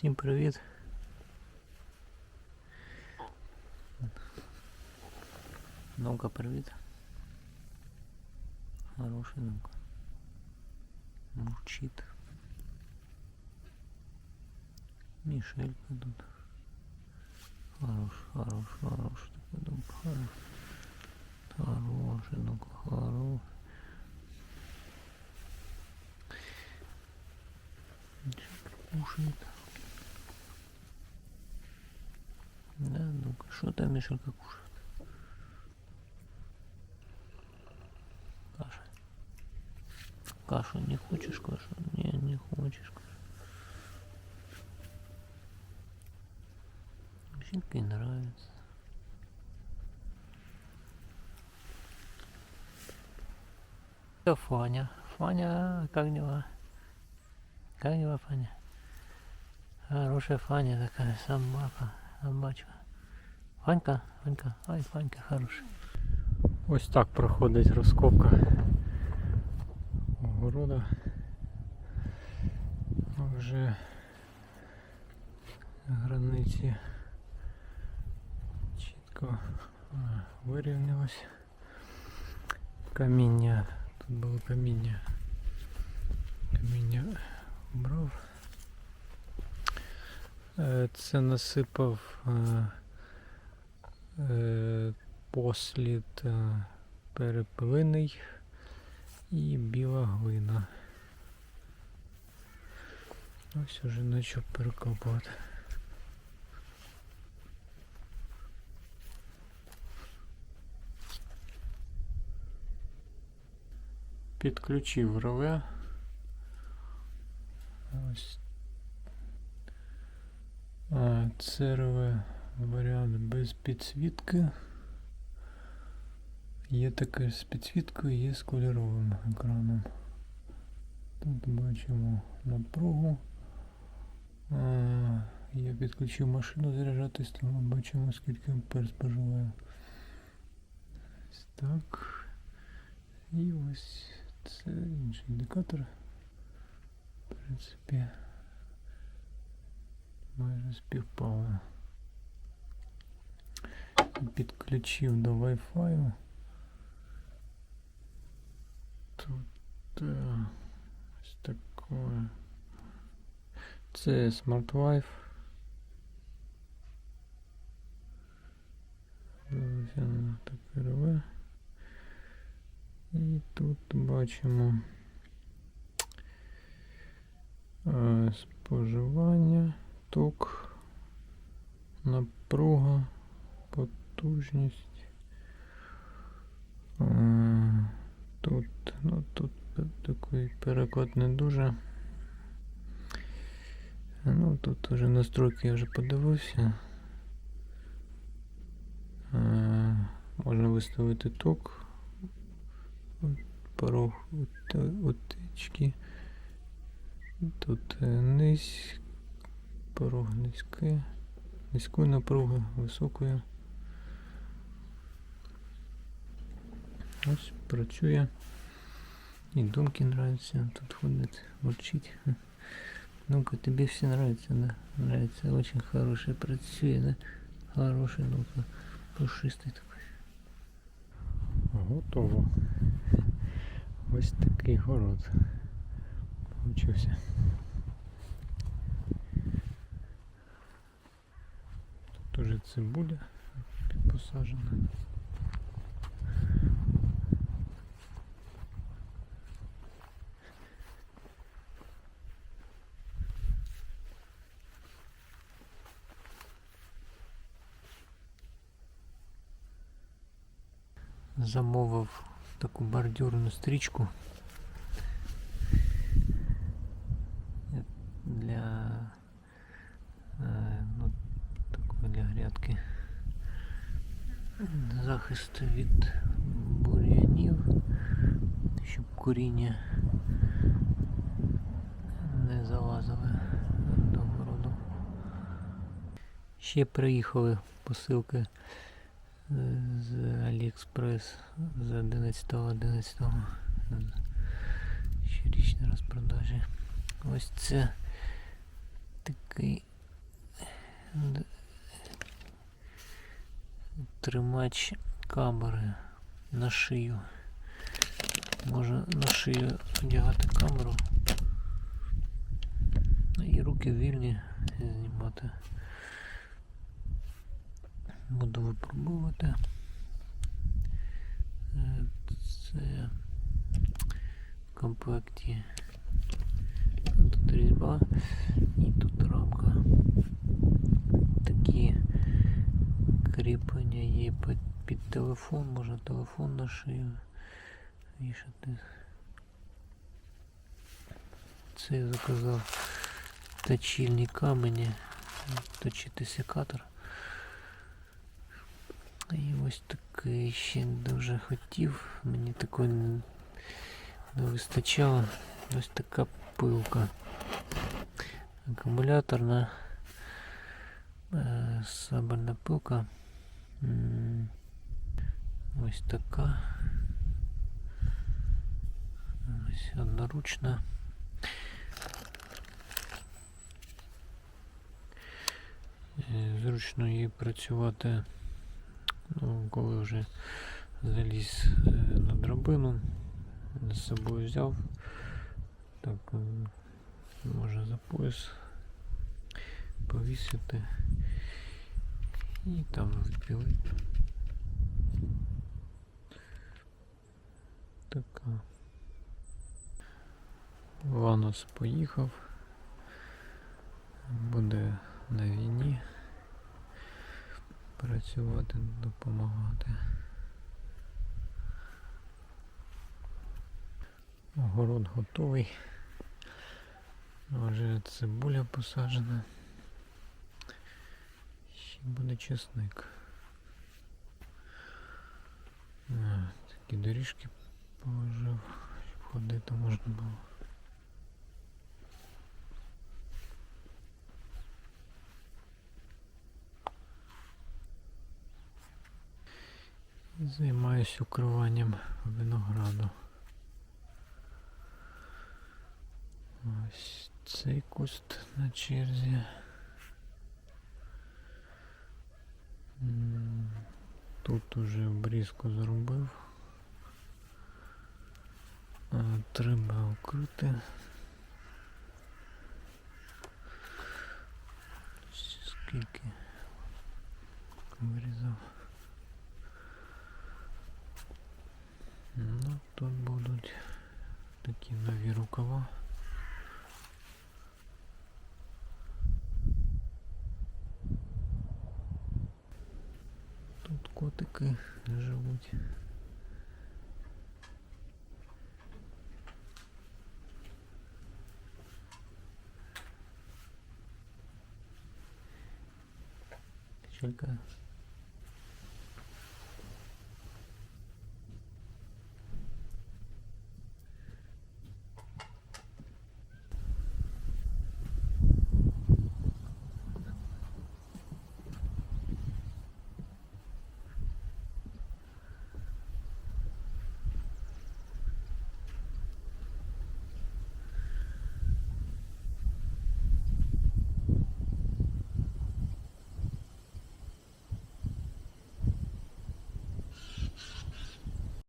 Всім привіт. Ну-ка, привіт. Хороший ну-ка. Мурчит. Мишелька тут. Хорош, хорош, хорош. Такой дом хорош. Хороший, ну-ка, хорош. Кушает. Что там Мишелька кушает? Каша. Кашу не хочешь кашу? Не, не хочешь кашу. Мишельке нравится. Это Фаня. Фаня, как дела? Как дела, Фаня? Хорошая Фаня такая, собака, собачка. Фанька, Фанька, ай, Фанька хорошая. Ось так проходить розкопка огорода. Вже границі чітко вирівнялось. Каміння, тут було каміння. Каміння брав. Е, Це насипав е, послід е, перепилиний і біла глина. Ось уже почав перекопувати. Підключив реле. Ось. Це реле варіант без підсвітки. Є таке з підсвіткою, є з кольоровим екраном. Тут бачимо напругу. Я підключив машину заряджатись, тому бачимо скільки ампер споживає. Ось так. І ось це інший індикатор. В принципі, майже співпало. Підключив до Wi-Fi. Тут е, ось таке. Це Smart рве. І тут бачимо е, споживання, ток, напруга, потужність. Е, Тут, ну тут такий переклад не дуже. Ну тут уже настройки я вже подивився. Е, можна виставити ток, порог утечки. Тут е, низь, порог низький, низької напруги, високої. Ось працює. І думки нравятся. Тут ходит, мурчить. Ну-ка, тебе все нравится, да? Нравится. Очень хороший працює, да? Хороший, ну-ка. Пушистий такой. Готово. Ось такий город. Получився. Тут уже цибуля посажена. Замовив таку бордюрну стрічку для е, ну, такої для грядки. Захист від бур'янів, щоб коріння не залазили до городу. Ще приїхали посилки з Aliexpress з 11-11 щорічні розпродажі. Ось це такий тримач камери на шию. Можна на шию одягати камеру ну, і руки вільні знімати. Буду випробувати. Е, Це в комплекті. Тут різьба і тут рамка. Такі кріплення є під, під телефон, можна телефон на шию вішати. Це я заказав точильні камені, точити секатор. І ось такий ще дуже хотів, мені такої не не вистачало. Ось така пилка. Акумуляторна е, сабельна пилка. М, Ось така. Ось одноручна. Е, Зручно її працювати, Ну, коли вже заліз е, на драбину, з собою взяв. Так, е, можна за пояс повісити і там відпілити. Така. Ванус поїхав. Буде на війні працювати, допомагати. Огород готовий. Вже цибуля посаджена. Ще буде чесник. Такі доріжки положив, щоб ходити можна було. Займаюсь укриванням винограду. Ось цей куст на черзі. Тут уже обрізку зробив. Треба укрити. Скільки Тут котики живуть. Пчелька